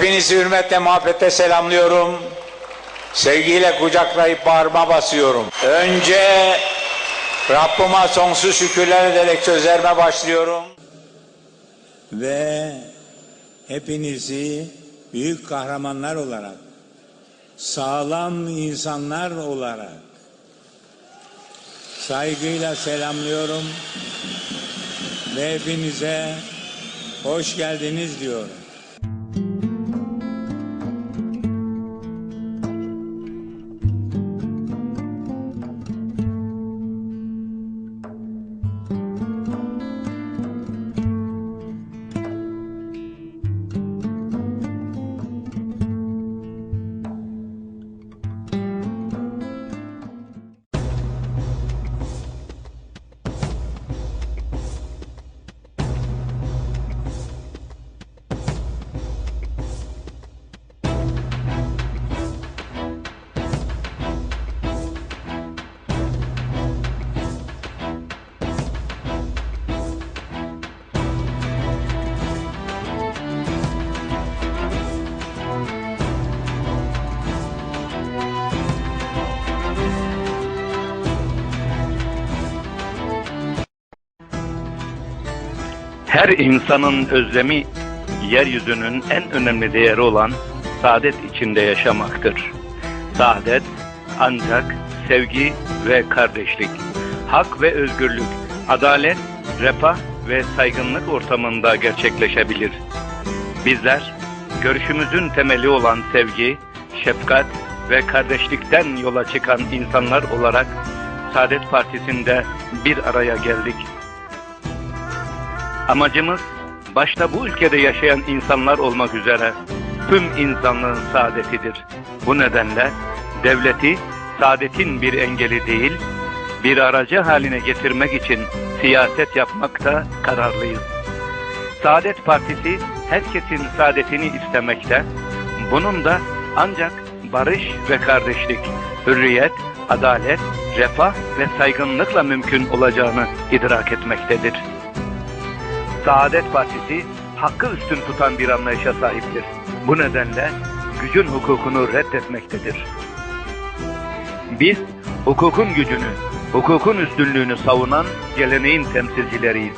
Hepinizi hürmetle, muhabbetle selamlıyorum. Sevgiyle kucaklayıp bağrıma basıyorum. Önce Rabbime sonsuz şükürler ederek sözlerime başlıyorum. ve hepinizi büyük kahramanlar olarak, sağlam insanlar olarak saygıyla selamlıyorum ve hepinize hoş geldiniz diyorum. Her insanın özlemi yeryüzünün en önemli değeri olan saadet içinde yaşamaktır. Saadet ancak sevgi ve kardeşlik, hak ve özgürlük, adalet, refah ve saygınlık ortamında gerçekleşebilir. Bizler görüşümüzün temeli olan sevgi, şefkat ve kardeşlikten yola çıkan insanlar olarak Saadet Partisi'nde bir araya geldik. Amacımız başta bu ülkede yaşayan insanlar olmak üzere tüm insanlığın saadetidir. Bu nedenle devleti saadetin bir engeli değil, bir aracı haline getirmek için siyaset yapmakta kararlıyız. Saadet Partisi herkesin saadetini istemekte, bunun da ancak barış ve kardeşlik, hürriyet, adalet, refah ve saygınlıkla mümkün olacağını idrak etmektedir. Saadet Partisi hakkı üstün tutan bir anlayışa sahiptir. Bu nedenle gücün hukukunu reddetmektedir. Biz hukukun gücünü, hukukun üstünlüğünü savunan geleneğin temsilcileriyiz.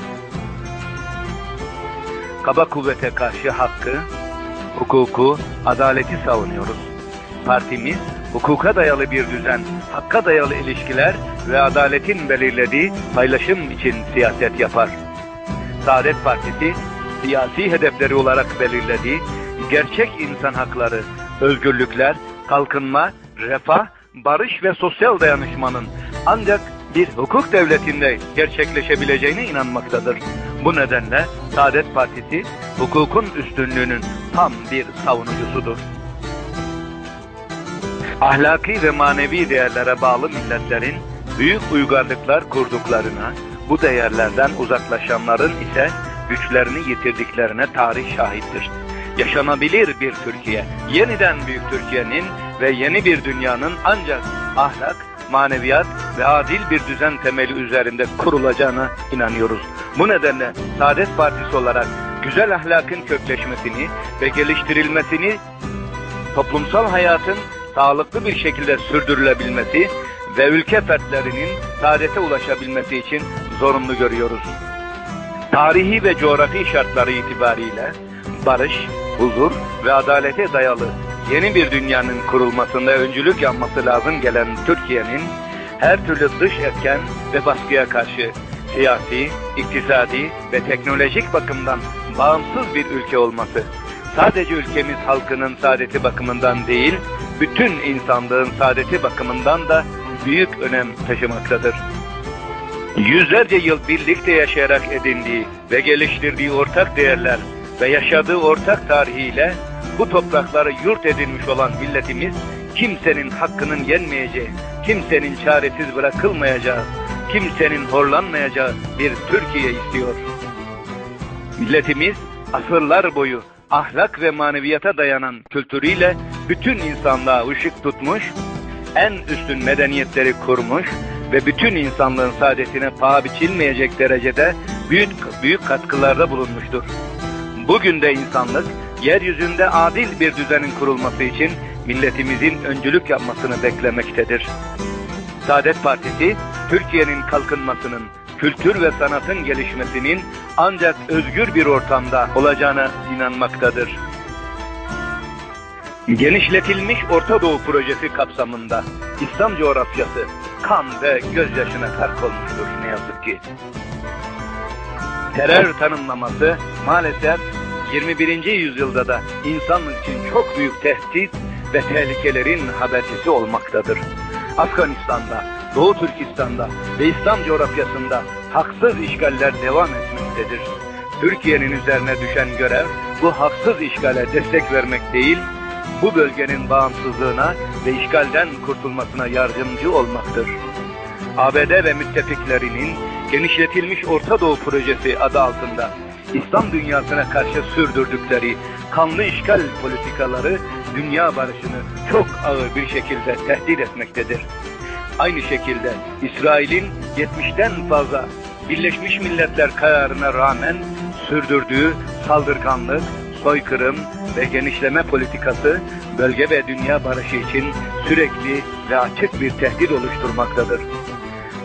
Kaba kuvvete karşı hakkı, hukuku, adaleti savunuyoruz. Partimiz hukuka dayalı bir düzen, hakka dayalı ilişkiler ve adaletin belirlediği paylaşım için siyaset yapar. Saadet Partisi siyasi hedefleri olarak belirlediği gerçek insan hakları, özgürlükler, kalkınma, refah, barış ve sosyal dayanışmanın ancak bir hukuk devletinde gerçekleşebileceğine inanmaktadır. Bu nedenle Saadet Partisi hukukun üstünlüğünün tam bir savunucusudur. Ahlaki ve manevi değerlere bağlı milletlerin büyük uygarlıklar kurduklarına, bu değerlerden uzaklaşanların ise güçlerini yitirdiklerine tarih şahittir. Yaşanabilir bir Türkiye, yeniden büyük Türkiye'nin ve yeni bir dünyanın ancak ahlak, maneviyat ve adil bir düzen temeli üzerinde kurulacağına inanıyoruz. Bu nedenle Saadet Partisi olarak güzel ahlakın kökleşmesini ve geliştirilmesini toplumsal hayatın sağlıklı bir şekilde sürdürülebilmesi ve ülke fertlerinin saadete ulaşabilmesi için zorunlu görüyoruz. Tarihi ve coğrafi şartları itibariyle barış, huzur ve adalete dayalı yeni bir dünyanın kurulmasında öncülük yapması lazım gelen Türkiye'nin her türlü dış etken ve baskıya karşı siyasi, iktisadi ve teknolojik bakımdan bağımsız bir ülke olması sadece ülkemiz halkının saadeti bakımından değil, bütün insanlığın saadeti bakımından da büyük önem taşımaktadır. Yüzlerce yıl birlikte yaşayarak edindiği ve geliştirdiği ortak değerler ve yaşadığı ortak tarihiyle bu toprakları yurt edinmiş olan milletimiz kimsenin hakkının yenmeyeceği, kimsenin çaresiz bırakılmayacağı, kimsenin horlanmayacağı bir Türkiye istiyor. Milletimiz asırlar boyu ahlak ve maneviyata dayanan kültürüyle bütün insanlığa ışık tutmuş, en üstün medeniyetleri kurmuş ve bütün insanlığın saadetine paha biçilmeyecek derecede büyük büyük katkılarda bulunmuştur. Bugün de insanlık yeryüzünde adil bir düzenin kurulması için milletimizin öncülük yapmasını beklemektedir. Saadet Partisi, Türkiye'nin kalkınmasının, kültür ve sanatın gelişmesinin ancak özgür bir ortamda olacağına inanmaktadır. Genişletilmiş Orta Doğu projesi kapsamında İslam coğrafyası kan ve gözyaşına terk olmuştur ne yazık ki. Terör tanımlaması maalesef 21. yüzyılda da insanlık için çok büyük tehdit ve tehlikelerin habercisi olmaktadır. Afganistan'da, Doğu Türkistan'da ve İslam coğrafyasında haksız işgaller devam etmektedir. Türkiye'nin üzerine düşen görev bu haksız işgale destek vermek değil, bu bölgenin bağımsızlığına ve işgalden kurtulmasına yardımcı olmaktır. ABD ve müttefiklerinin genişletilmiş Orta Doğu Projesi adı altında İslam dünyasına karşı sürdürdükleri kanlı işgal politikaları dünya barışını çok ağır bir şekilde tehdit etmektedir. Aynı şekilde İsrail'in 70'ten fazla Birleşmiş Milletler kararına rağmen sürdürdüğü saldırganlık, soykırım ve genişleme politikası bölge ve dünya barışı için sürekli ve açık bir tehdit oluşturmaktadır.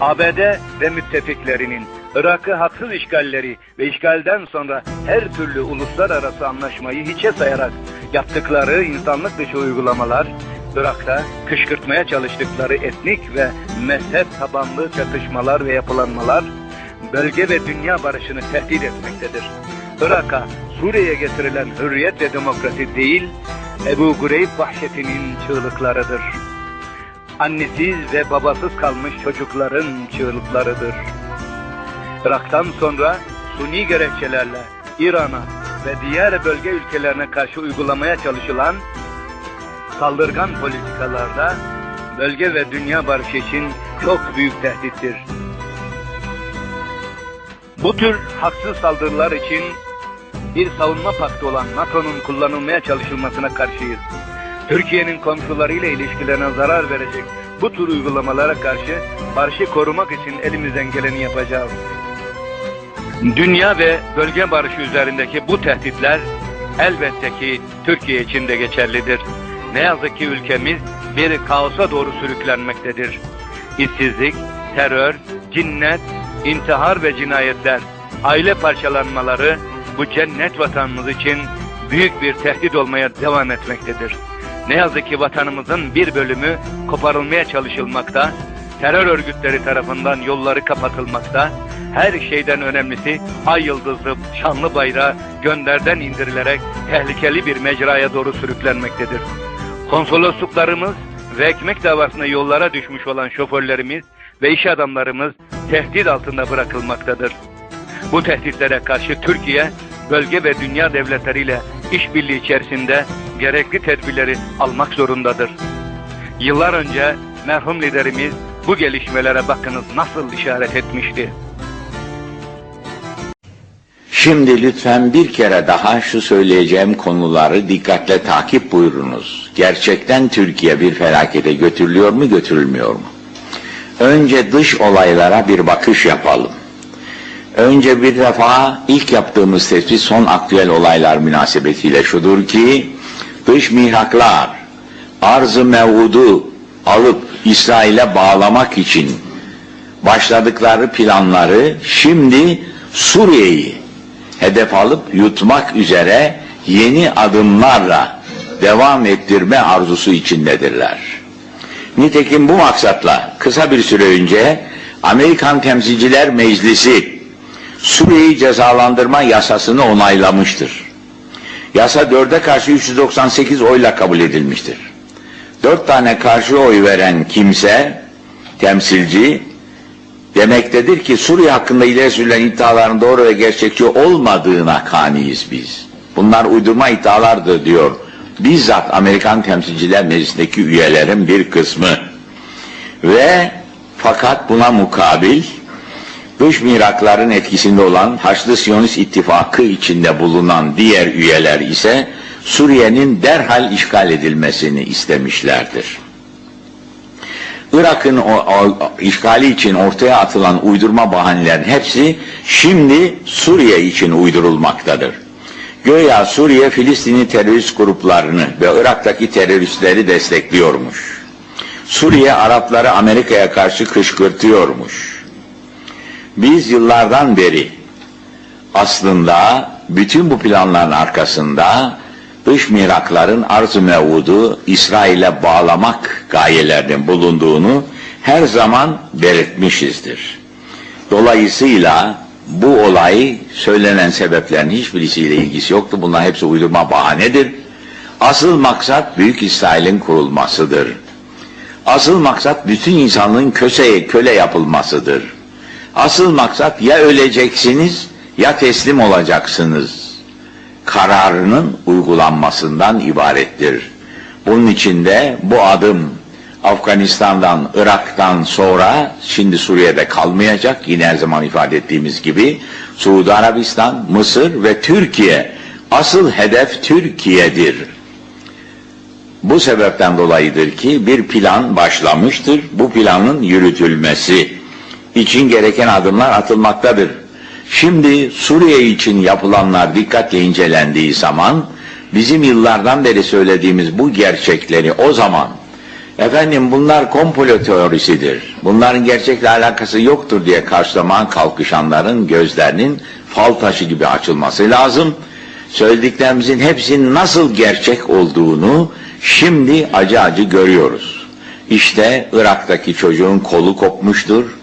ABD ve müttefiklerinin Irak'ı haksız işgalleri ve işgalden sonra her türlü uluslararası anlaşmayı hiçe sayarak yaptıkları insanlık dışı uygulamalar, Irak'ta kışkırtmaya çalıştıkları etnik ve mezhep tabanlı çatışmalar ve yapılanmalar, bölge ve dünya barışını tehdit etmektedir. Irak'a, Suriye'ye getirilen hürriyet ve demokrasi değil, Ebu Gureyb vahşetinin çığlıklarıdır annesiz ve babasız kalmış çocukların çığlıklarıdır. Irak'tan sonra suni gerekçelerle İran'a ve diğer bölge ülkelerine karşı uygulamaya çalışılan saldırgan politikalarda bölge ve dünya barışı için çok büyük tehdittir. Bu tür haksız saldırılar için bir savunma paktı olan NATO'nun kullanılmaya çalışılmasına karşıyız. Türkiye'nin komşularıyla ilişkilerine zarar verecek bu tür uygulamalara karşı barışı korumak için elimizden geleni yapacağız. Dünya ve bölge barışı üzerindeki bu tehditler elbette ki Türkiye için de geçerlidir. Ne yazık ki ülkemiz bir kaosa doğru sürüklenmektedir. İşsizlik, terör, cinnet, intihar ve cinayetler, aile parçalanmaları bu cennet vatanımız için büyük bir tehdit olmaya devam etmektedir. Ne yazık ki vatanımızın bir bölümü koparılmaya çalışılmakta, terör örgütleri tarafından yolları kapatılmakta, her şeyden önemlisi ay yıldızlı şanlı bayrağı gönderden indirilerek tehlikeli bir mecraya doğru sürüklenmektedir. Konsolosluklarımız ve ekmek davasına yollara düşmüş olan şoförlerimiz ve iş adamlarımız tehdit altında bırakılmaktadır. Bu tehditlere karşı Türkiye, bölge ve dünya devletleriyle işbirliği içerisinde gerekli tedbirleri almak zorundadır. Yıllar önce merhum liderimiz bu gelişmelere bakınız nasıl işaret etmişti. Şimdi lütfen bir kere daha şu söyleyeceğim konuları dikkatle takip buyurunuz. Gerçekten Türkiye bir felakete götürülüyor mu götürülmüyor mu? Önce dış olaylara bir bakış yapalım. Önce bir defa ilk yaptığımız tespit son aktüel olaylar münasebetiyle şudur ki dış mihraklar arz-ı mevudu alıp İsrail'e bağlamak için başladıkları planları şimdi Suriye'yi hedef alıp yutmak üzere yeni adımlarla devam ettirme arzusu içindedirler. Nitekim bu maksatla kısa bir süre önce Amerikan Temsilciler Meclisi Suriye'yi cezalandırma yasasını onaylamıştır. Yasa dörde karşı 398 oyla kabul edilmiştir. Dört tane karşı oy veren kimse, temsilci, demektedir ki Suriye hakkında ileri sürülen iddiaların doğru ve gerçekçi olmadığına kaniyiz biz. Bunlar uydurma iddialardır diyor. Bizzat Amerikan Temsilciler Meclisi'ndeki üyelerin bir kısmı. Ve fakat buna mukabil dış mihrakların etkisinde olan Haçlı Siyonist İttifakı içinde bulunan diğer üyeler ise Suriye'nin derhal işgal edilmesini istemişlerdir. Irak'ın işgali için ortaya atılan uydurma bahanelerin hepsi şimdi Suriye için uydurulmaktadır. Göya Suriye Filistinli terörist gruplarını ve Irak'taki teröristleri destekliyormuş. Suriye Arapları Amerika'ya karşı kışkırtıyormuş. Biz yıllardan beri aslında bütün bu planların arkasında dış mirakların arz-ı mevudu İsrail'e bağlamak gayelerinin bulunduğunu her zaman belirtmişizdir. Dolayısıyla bu olay söylenen sebeplerin hiçbirisiyle ilgisi yoktu. Bunlar hepsi uydurma bahanedir. Asıl maksat Büyük İsrail'in kurulmasıdır. Asıl maksat bütün insanlığın köseye köle yapılmasıdır. Asıl maksat ya öleceksiniz ya teslim olacaksınız. Kararının uygulanmasından ibarettir. Bunun için de bu adım Afganistan'dan, Irak'tan sonra şimdi Suriye'de kalmayacak. Yine her zaman ifade ettiğimiz gibi Suudi Arabistan, Mısır ve Türkiye. Asıl hedef Türkiye'dir. Bu sebepten dolayıdır ki bir plan başlamıştır. Bu planın yürütülmesi için gereken adımlar atılmaktadır. Şimdi Suriye için yapılanlar dikkatle incelendiği zaman bizim yıllardan beri söylediğimiz bu gerçekleri o zaman efendim bunlar komplo teorisidir. Bunların gerçekle alakası yoktur diye karşılamaya kalkışanların gözlerinin fal taşı gibi açılması lazım. Söylediklerimizin hepsinin nasıl gerçek olduğunu şimdi acı acı görüyoruz. İşte Irak'taki çocuğun kolu kopmuştur.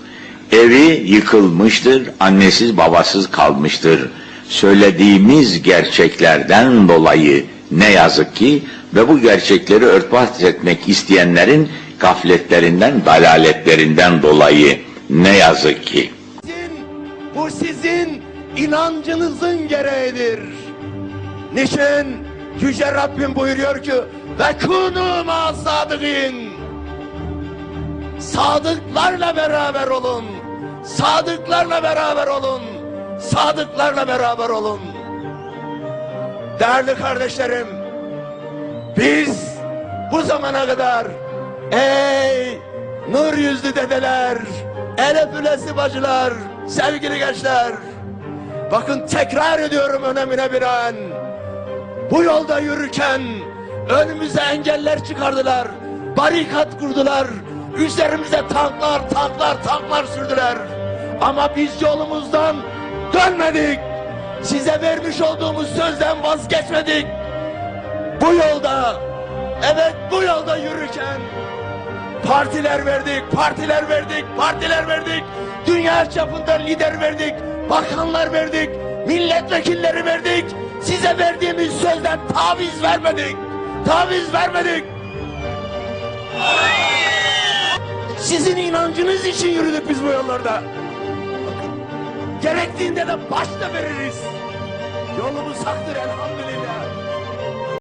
Evi yıkılmıştır, annesiz babasız kalmıştır. Söylediğimiz gerçeklerden dolayı ne yazık ki ve bu gerçekleri örtbas etmek isteyenlerin gafletlerinden, dalaletlerinden dolayı ne yazık ki. Bu sizin inancınızın gereğidir. Niçin? Yüce Rabbim buyuruyor ki ve kunu ma. Sadıklarla beraber olun. Sadıklarla beraber olun. Sadıklarla beraber olun. Değerli kardeşlerim, biz bu zamana kadar ey nur yüzlü dedeler, el öpülesi bacılar, sevgili gençler, bakın tekrar ediyorum önemine binaen, bu yolda yürürken önümüze engeller çıkardılar, barikat kurdular, üzerimize tanklar, tanklar, tanklar sürdüler. Ama biz yolumuzdan dönmedik. Size vermiş olduğumuz sözden vazgeçmedik. Bu yolda, evet bu yolda yürürken partiler verdik, partiler verdik, partiler verdik. Dünya çapında lider verdik, bakanlar verdik, milletvekilleri verdik. Size verdiğimiz sözden taviz vermedik. Taviz vermedik. Sizin inancınız için yürüdük biz bu yollarda. Gerektiğinde de başta veririz. Yolumuz haktır elhamdülillah.